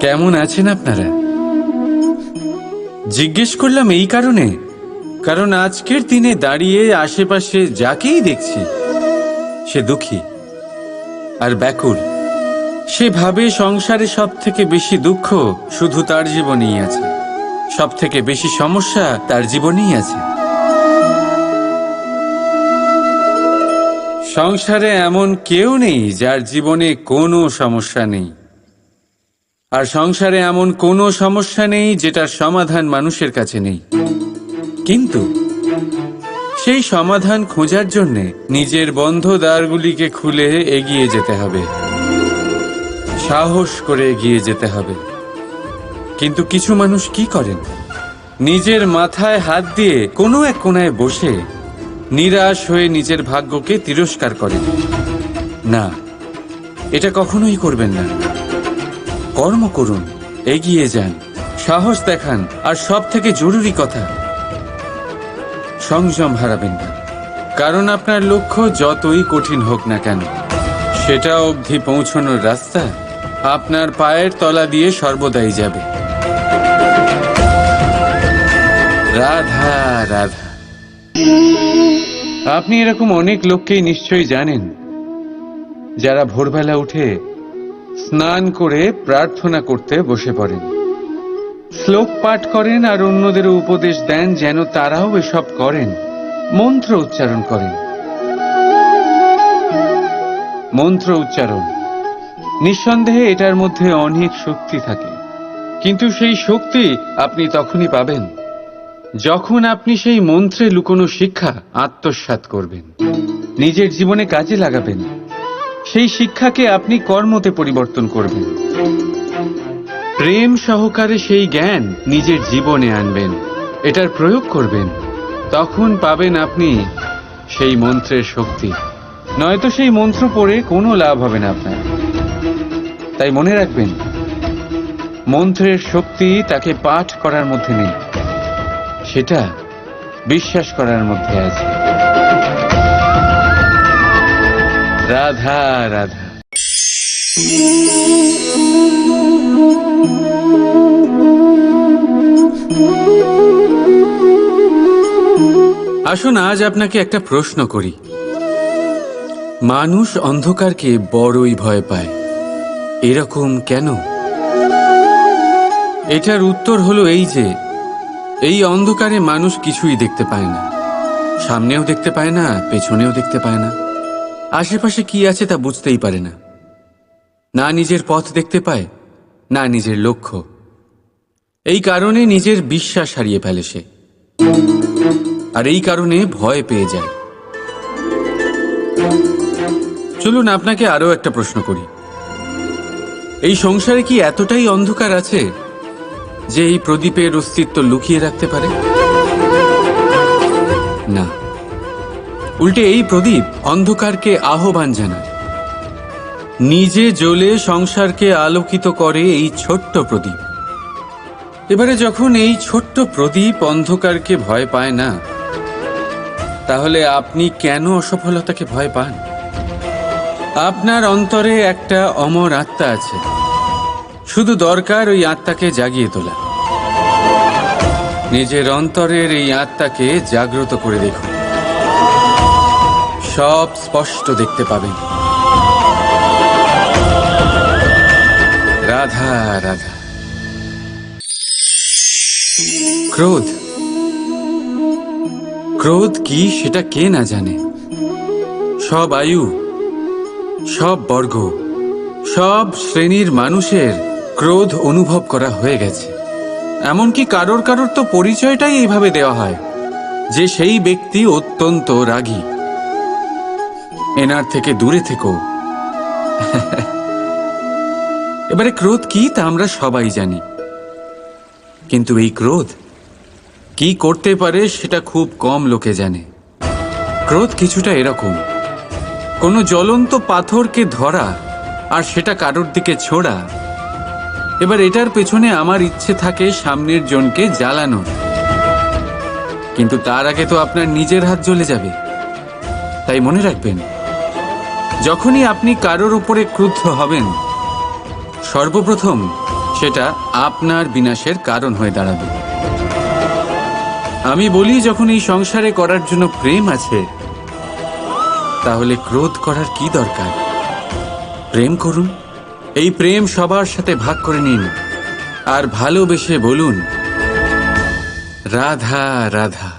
কেমন আছেন আপনারা? জিজ্ঞেস করলাম এই কারণে। কারণ আজকের দিনে দাঁড়িয়ে আশেপাশে যাকেই দেখছি, সে দুঃখী আর ব্যাকুল। সে ভাবে সংসারে সব থেকে বেশি দুঃখ শুধু তার জীবনেই আছে। সব থেকে বেশি সমস্যা তার জীবনেই আছে। সংসারে এমন কেউ নেই যার জীবনে কোনো সমস্যা নেই। আর সংসারে এমন কোনো সমস্যা নেই যেটার সমাধান মানুষের কাছে নেই। কিন্তু সেই সমাধান খোঁজার জন্য নিজের বন্ধ দ্বারগুলিকে খুলে এগিয়ে যেতে হবে। সাহস করে এগিয়ে যেতে হবে। কিন্তু কিছু মানুষ কি করেন? নিজের মাথায় হাত দিয়ে কোনো এক কোনায় বসে নিরাশ হয়ে নিজের ভাগ্যকে তিরস্কার করেন। না, এটা কখনোই করবেন না। কর্ম করুন, এগিয়ে যান, সাহস দেখান, আর সব থেকে জরুরি কথা, সংযম হারাবেন না। কারণ আপনার লক্ষ্য যতই কঠিন হোক না কেন, সেটা অবধি পৌঁছানোর রাস্তা আপনার পায়ের তলা দিয়ে সর্বদাই যাবে। রাধা রাধা। আপনি এরকম অনেক লোককেই নিশ্চয়ই জানেন। যারা ভোরবেলা উঠে স্নান করে প্রার্থনা করতে বসে পড়েন। শ্লোক পাঠ করেন আর অন্যদের উপদেশ দেন যেন তারাও এসব করেন। মন্ত্র উচ্চারণ করেন। মন্ত্র উচ্চারণ। নিঃসন্দেহে এটার মধ্যে অনেক শক্তি থাকে। কিন্তু সেই শক্তি আপনি তখনই পাবেন। যখন আপনি সেই মন্ত্রে লুকোনো শিক্ষা আত্মসাৎ করবেন, নিজের জীবনে কাজে লাগাবেন, সেই শিক্ষাকে আপনি কর্মতে পরিবর্তন করবেন। প্রেম সহকারে সেই জ্ঞান নিজের জীবনে আনবেন, এটার প্রয়োগ করবেন। তখন পাবেন আপনি সেই মন্ত্রের শক্তি। নয়তো সেই মন্ত্র পড়ে কোনো লাভ হবে না আপনার। তাই মনে রাখবেন, মন্ত্রের শক্তি তাকে পাঠ করার মধ্যে নেই। সেটা বিশ্বাস করার মধ্যে আছে। রাধা রাধা। আসুন, আজ আপনাকে একটা প্রশ্ন করি। মানুষ অন্ধকারকে বড়ই ভয় পায়। এরকম কেন? এটার উত্তর হলো এই যে এই অন্ধকারে মানুষ কিছুই দেখতে পায় না। সামনেও দেখতে পায় না, পেছনেও দেখতে পায় না। আশেপাশে কি আছে তা বুঝতেই পারে না। না নিজের পথ দেখতে পায়, না নিজের লক্ষ্য। এই কারণে নিজের বিশ্বাস হারিয়ে ফেলে সে। আর এই কারণে ভয় পেয়ে যায়। চলুন আপনাকে আরও একটা প্রশ্ন করি। এই সংসারে কি এতটাই অন্ধকার আছে? যে এই প্রদীপের অস্তিত্ব লুকিয়ে রাখতে পারে? না। উল্টে এই প্রদীপ অন্ধকারকে আহ্বান জানায়। নিজে জ্বলে সংসারকে আলোকিত করে এই ছোট্ট প্রদীপ। এবারে যখন এই ছোট্ট প্রদীপ অন্ধকারকে ভয় পায় না, তাহলে আপনি কেন অসফলতাকে ভয় পান? আপনার অন্তরে একটা অমর আত্মা আছে। শুধু দরকার ওই আত্মাকে জাগিয়ে তোলা। নিজের অন্তরের এই আত্মাকে জাগ্রত করে দেখুন। সব স্পষ্ট দেখতে পাবেন। রাধা রাধা। ক্রোধ। ক্রোধ কি সেটা কে না জানে? সব আয়ু, সব বর্গ, সব শ্রেণির মানুষের ক্রোধ অনুভব করা হয়ে গেছে। এমনকি কারোর কারোর তো পরিচয়টাই এইভাবে দেওয়া হয়, যে সেই ব্যক্তি অত্যন্ত রাগী। এনার থেকে দূরে থেকো। এবারে ক্রোধ কি তা আমরা সবাই জানি। কিন্তু এই ক্রোধ কি করতে পারে সেটা খুব কম লোকে জানে। ক্রোধ কিছুটা এরকম, কোনো জ্বলন্ত পাথরকে ধরা আর সেটা কারোর দিকে ছোড়া এবার এটার পেছনে আমার ইচ্ছে থাকে সামনের জনকে জ্বালানোর। কিন্তু তার আগে তো আপনার নিজের হাত জ্বলে যাবে। তাই মনে রাখবেন, যখনই আপনি কারোর উপরে ক্রুদ্ধ হবেন, সর্বপ্রথম সেটা আপনার বিনাশের কারণ হয়ে দাঁড়াবে। আমি বলি, যখন এই সংসারে করার জন্য প্রেম আছে, তাহলে ক্রোধ করার কি দরকার? প্রেম করুন। এই প্রেম সবার সাথে ভাগ করে নিন আর ভালোবেসে বলুন, রাধা রাধা।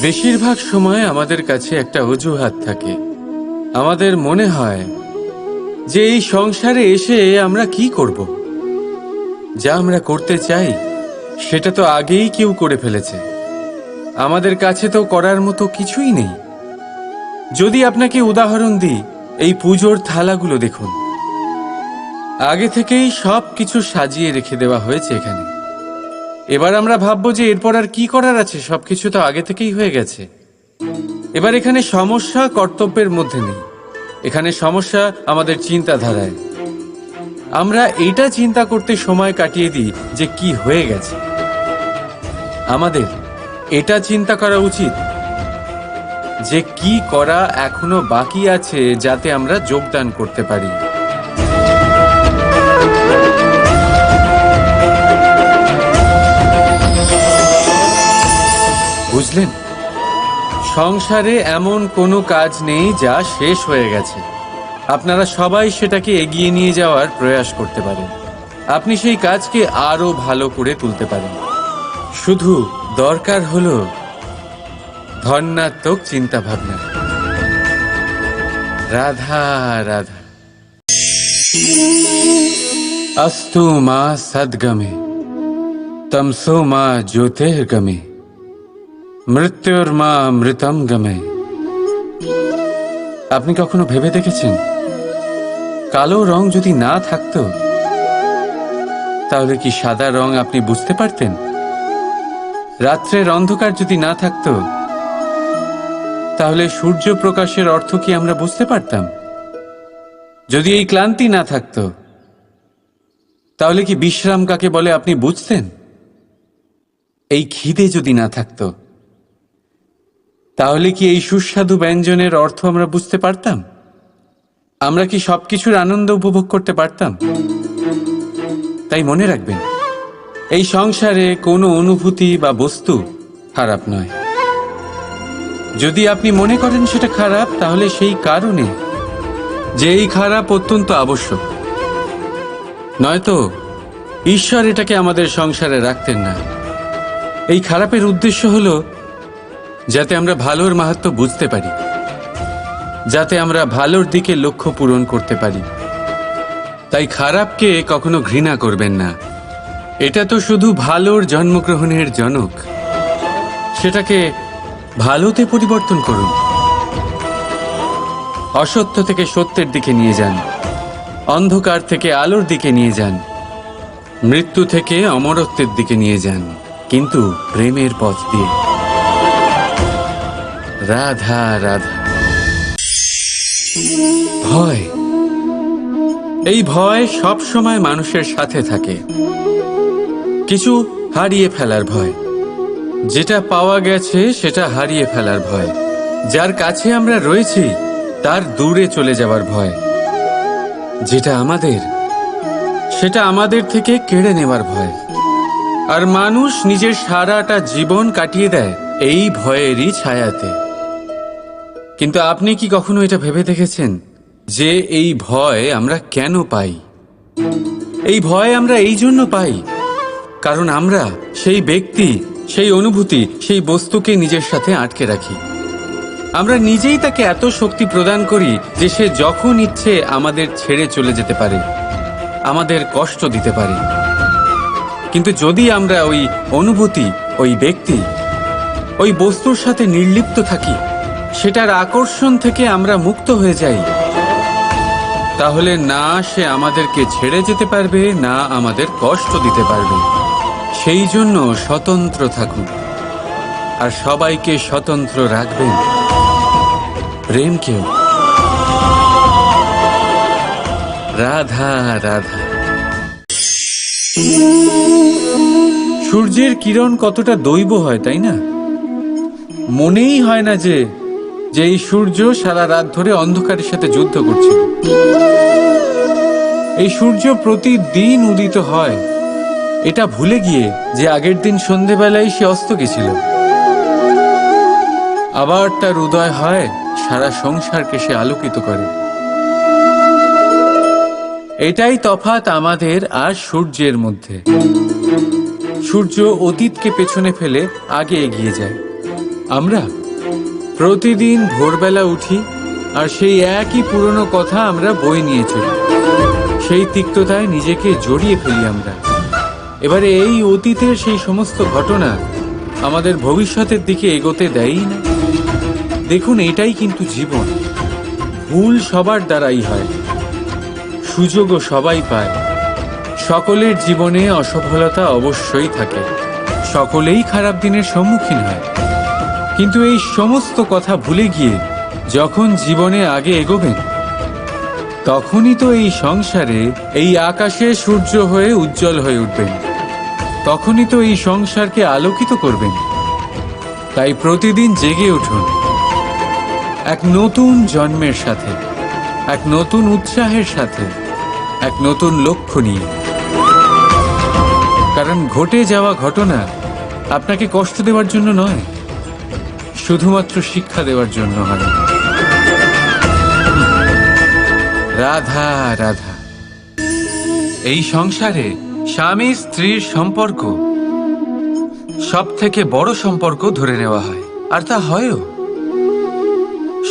বেশিরভাগ সময় আমাদের কাছে একটা অজুহাত থাকে। আমাদের মনে হয় যে এই সংসারে এসে আমরা কি করব? যা আমরা করতে চাই, সেটা তো আগেই কেউ করে ফেলেছে। আমাদের কাছে তো করার মতো কিছুই নেই। যদি আপনাকে উদাহরণ দিই, এই পুজোর থালাগুলো দেখুন। আগে থেকেই সব কিছু সাজিয়ে রেখে দেওয়া হয়েছে এখানে। এবার আমরা ভাববো যে এরপর আর কি করার আছে, সবকিছু তো আগে থেকেই হয়ে গেছে। এবার এখানে সমস্যা কর্তব্যের মধ্যে নেই। এখানে সমস্যা আমাদের চিন্তাধারায়। আমরা এটা চিন্তা করতে সময় কাটিয়ে দিই যে কি হয়ে গেছে। আমাদের এটা চিন্তা করা উচিত যে কি করা এখনও বাকি আছে যাতে আমরা যোগদান করতে পারি। বুঝলেন সংসারে এমন কোনো কাজ নেই যা শেষ হয়ে গেছে আপনারা সবাই সেটাকে এগিয়ে নিয়ে যাওয়ার প্রয়াস করতে পারেন আপনি সেই কাজকে আরো ভালো করে তুলতে পারেন শুধু দরকার হলো ধন্যাত্মক চিন্তা ভাবনা রাধা রাধা अस्तु মা সদ্গমে তমসো মা জ্যোতির্গমে মৃত্যুর মা মৃতম গমে। আপনি কখনো ভেবে দেখেছেন? কালো রং যদি না থাকতো, তাহলে কি সাদা রং আপনি বুঝতে পারতেন? রাত্রের অন্ধকার যদি না থাকতো, তাহলে সূর্য প্রকাশের অর্থ কি আমরা বুঝতে পারতাম? যদি এই ক্লান্তি না থাকতো, তাহলে কি বিশ্রাম কাকে বলে আপনি বুঝতেন? এই খিদে যদি না থাকতো তাহলে কি এই সুস্বাদু ব্যঞ্জনের অর্থ আমরা বুঝতে পারতাম? আমরা কি সবকিছুর আনন্দ উপভোগ করতে পারতাম? তাই মনে রাখবেন, এই সংসারে কোনো অনুভূতি বা বস্তু খারাপ নয়। যদি আপনি মনে করেন সেটা খারাপ, তাহলে সেই কারণে যে এই খারাপ অত্যন্ত আবশ্যক। নয়তো ঈশ্বর এটাকে আমাদের সংসারে রাখতেন না। এই খারাপের উদ্দেশ্য হলো যাতে আমরা ভালোর মাহাত্ম বুঝতে পারি, যাতে আমরা ভালোর দিকে লক্ষ্য পূরণ করতে পারি। তাই খারাপকে কখনো ঘৃণা করবেন না। এটা তো শুধু ভালোর জন্মগ্রহণের জনক। সেটাকে ভালোতে পরিবর্তন করুন। অসত্য থেকে সত্যের দিকে নিয়ে যান। অন্ধকার থেকে আলোর দিকে নিয়ে যান। মৃত্যু থেকে অমরত্বের দিকে নিয়ে যান। কিন্তু প্রেমের পথ দিয়ে। রাধা রাধা। ভয়। এই ভয় সব সময় মানুষের সাথে থাকে। কিছু হারিয়ে ফেলার ভয়। যেটা পাওয়া গেছে, সেটা হারিয়ে ফেলার ভয়। যার কাছে আমরা রয়েছি, তার দূরে চলে যাওয়ার ভয়। যেটা আমাদের, সেটা আমাদের থেকে কেড়ে নেওয়ার ভয়। আর মানুষ নিজের সারাটা জীবন কাটিয়ে দেয় এই ভয়েরই ছায়াতে। কিন্তু আপনি কি কখনো এটা ভেবে দেখেছেন যে এই ভয় আমরা কেন পাই? এই ভয় আমরা এই জন্য পাই কারণ আমরা সেই ব্যক্তি, সেই অনুভূতি, সেই বস্তুকে নিজের সাথে আটকে রাখি। আমরা নিজেই তাকে এত শক্তি প্রদান করি যে সে যখন ইচ্ছে আমাদের ছেড়ে চলে যেতে পারে, আমাদের কষ্ট দিতে পারে। কিন্তু যদি আমরা ওই অনুভূতি, ওই ব্যক্তি, ওই বস্তুর সাথে নির্লিপ্ত থাকি সেটার আকর্ষণ থেকে আমরা মুক্ত হয়ে যাই। তাহলে না সে আমাদেরকে ছেড়ে যেতে পারবে, না আমাদের কষ্ট দিতে পারবে। সেই জন্য স্বতন্ত্র থাকুন। আর সবাইকে স্বতন্ত্র রাখবেন। প্রেমকেও রাধা রাধা। সূর্যের কিরণ কতটা দৈব হয়, তাই না? মনেই হয় না যে যে এই সূর্য সারা রাত ধরে অন্ধকারের সাথে যুদ্ধ করছিল। এই সূর্য প্রতিদিন উদিত হয়। এটা ভুলে গিয়ে যে আগের দিন সন্ধেবেলায় সে অস্ত গেছিল। আবার তার উদয় হয়, সারা সংসারকে সে আলোকিত করে। এটাই তফাৎ আমাদের আর সূর্যের মধ্যে। সূর্য অতীতকে পেছনে ফেলে আগে এগিয়ে যায়। আমরা প্রতিদিন ভোরবেলা উঠি, আর সেই একই পুরনো কথা আমরা বই নিয়ে চলি। সেই তিক্ততায় নিজেকে জড়িয়ে ফেলি আমরা। এবারে এই অতীতের সেই সমস্ত ঘটনা আমাদের ভবিষ্যতের দিকে এগোতে দেয়ই না। দেখুন, এটাই কিন্তু জীবন। ভুল সবার দ্বারাই হয়। সুযোগও সবাই পায়। সকলের জীবনে অসফলতা অবশ্যই থাকে। সকলেই খারাপ দিনের সম্মুখীন হয়। কিন্তু এই সমস্ত কথা ভুলে গিয়ে যখন জীবনে আগে এগোবেন, তখনই তো এই সংসারে এই আকাশে সূর্য হয়ে উজ্জ্বল হয়ে উঠবেন। তখনই তো এই সংসারকে আলোকিত করবেন। তাই প্রতিদিন জেগে উঠুন। এক নতুন জন্মের সাথে, এক নতুন উৎসাহের সাথে, এক নতুন লক্ষ্য নিয়ে। কারণ ঘটে যাওয়া ঘটনা আপনাকে কষ্ট দেওয়ার জন্য নয়। শুধুমাত্র শিক্ষা দেওয়ার জন্য হয় রাধা রাধা। এই সংসারে স্বামী স্ত্রীর সম্পর্ক সব থেকে বড় সম্পর্ক ধরে নেওয়া হয়, আর তা হয়ও।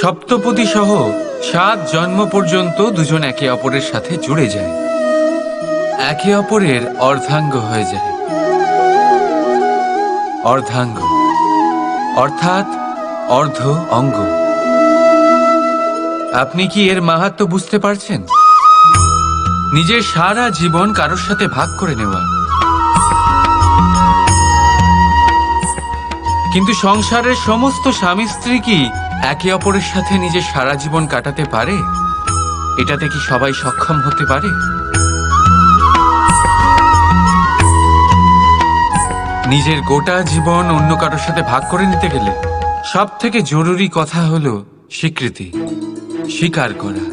সপ্তপতি সহ সাত জন্ম পর্যন্ত দুজন একে অপরের সাথে জুড়ে যায়। একে অপরের অর্ধাঙ্গ হয়ে যায়। অর্ধাঙ্গ। অর্থাৎ অর্ধ অঙ্গ। আপনি কি এর মাহাত্ম বুঝতে পারছেন? নিজের সারা জীবন কারোর সাথে ভাগ করে নেওয়া। কিন্তু সংসারের সমস্ত স্বামী স্ত্রী কি একে অপরের সাথে নিজের সারা জীবন কাটাতে পারে? এটাতে কি সবাই সক্ষম হতে পারে? নিজের গোটা জীবন অন্য কারোর সাথে ভাগ করে নিতে গেলে সব থেকে জরুরি কথা হলো স্বীকৃতি, স্বীকার করা।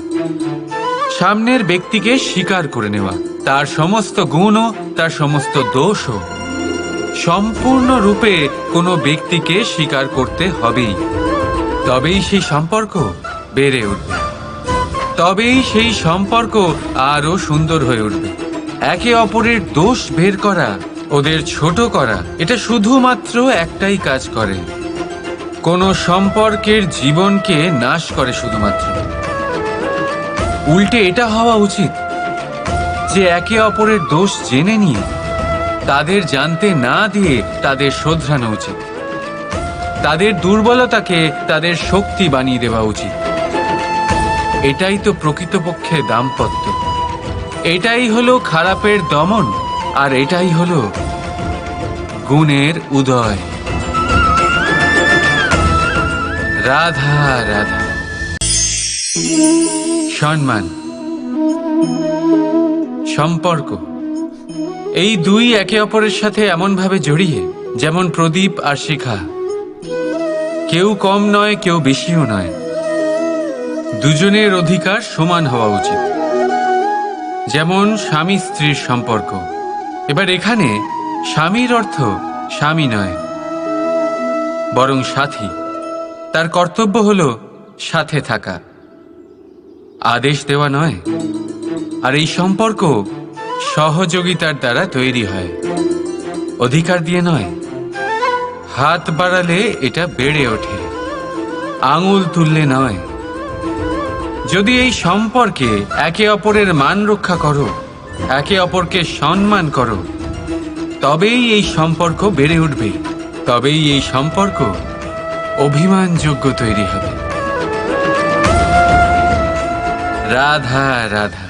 সামনের ব্যক্তিকে স্বীকার করে নেওয়া। তার সমস্ত গুণও, তার সমস্ত দোষও। সম্পূর্ণরূপে কোনো ব্যক্তিকে স্বীকার করতে হবেই। তবেই সেই সম্পর্ক বেড়ে উঠবে। তবেই সেই সম্পর্ক আরও সুন্দর হয়ে উঠবে। একে অপরের দোষ বের করা ওদের ছোট করা। এটা শুধুমাত্র একটাই কাজ করে। কোনো সম্পর্কের জীবনকে নাশ করে শুধুমাত্র। উল্টে এটা হওয়া উচিত যে একে অপরের দোষ জেনে নিয়ে তাদের জানতে না দিয়ে তাদের শোধরানো উচিত। তাদের দুর্বলতাকে তাদের শক্তি বানিয়ে দেওয়া উচিত। এটাই তো প্রকৃতপক্ষে দাম্পত্য। এটাই হলো খারাপের দমন। আর এটাই হলো গুণের উদয়। রাধা রাধা। সম্মান। সম্পর্ক। এই দুই একে অপরের সাথে এমনভাবে জড়িয়ে, যেমন প্রদীপ আর শিখা। কেউ কম নয়, কেউ বেশিও নয়। দুজনের অধিকার সমান হওয়া উচিত। যেমন স্বামী স্ত্রীর সম্পর্ক। এবার এখানে স্বামীর অর্থ স্বামী নয়, বরং সাথী। তার কর্তব্য হল সাথে থাকা। আদেশ দেওয়া নয়, আর এই সম্পর্ক সহযোগিতার দ্বারা তৈরি হয়। অধিকার দিয়ে নয়, হাত বাড়ালে এটা বেড়ে ওঠে, আঙুল তুললে নয়। যদি এই সম্পর্কে একে অপরের মান রক্ষা করো একে অপরকে সম্মান করো। তবেই এই সম্পর্ক বেড়ে উঠবে। তবেই এই সম্পর্ক অভিমানযোগ্য তৈরি হবে। রাধা রাধা।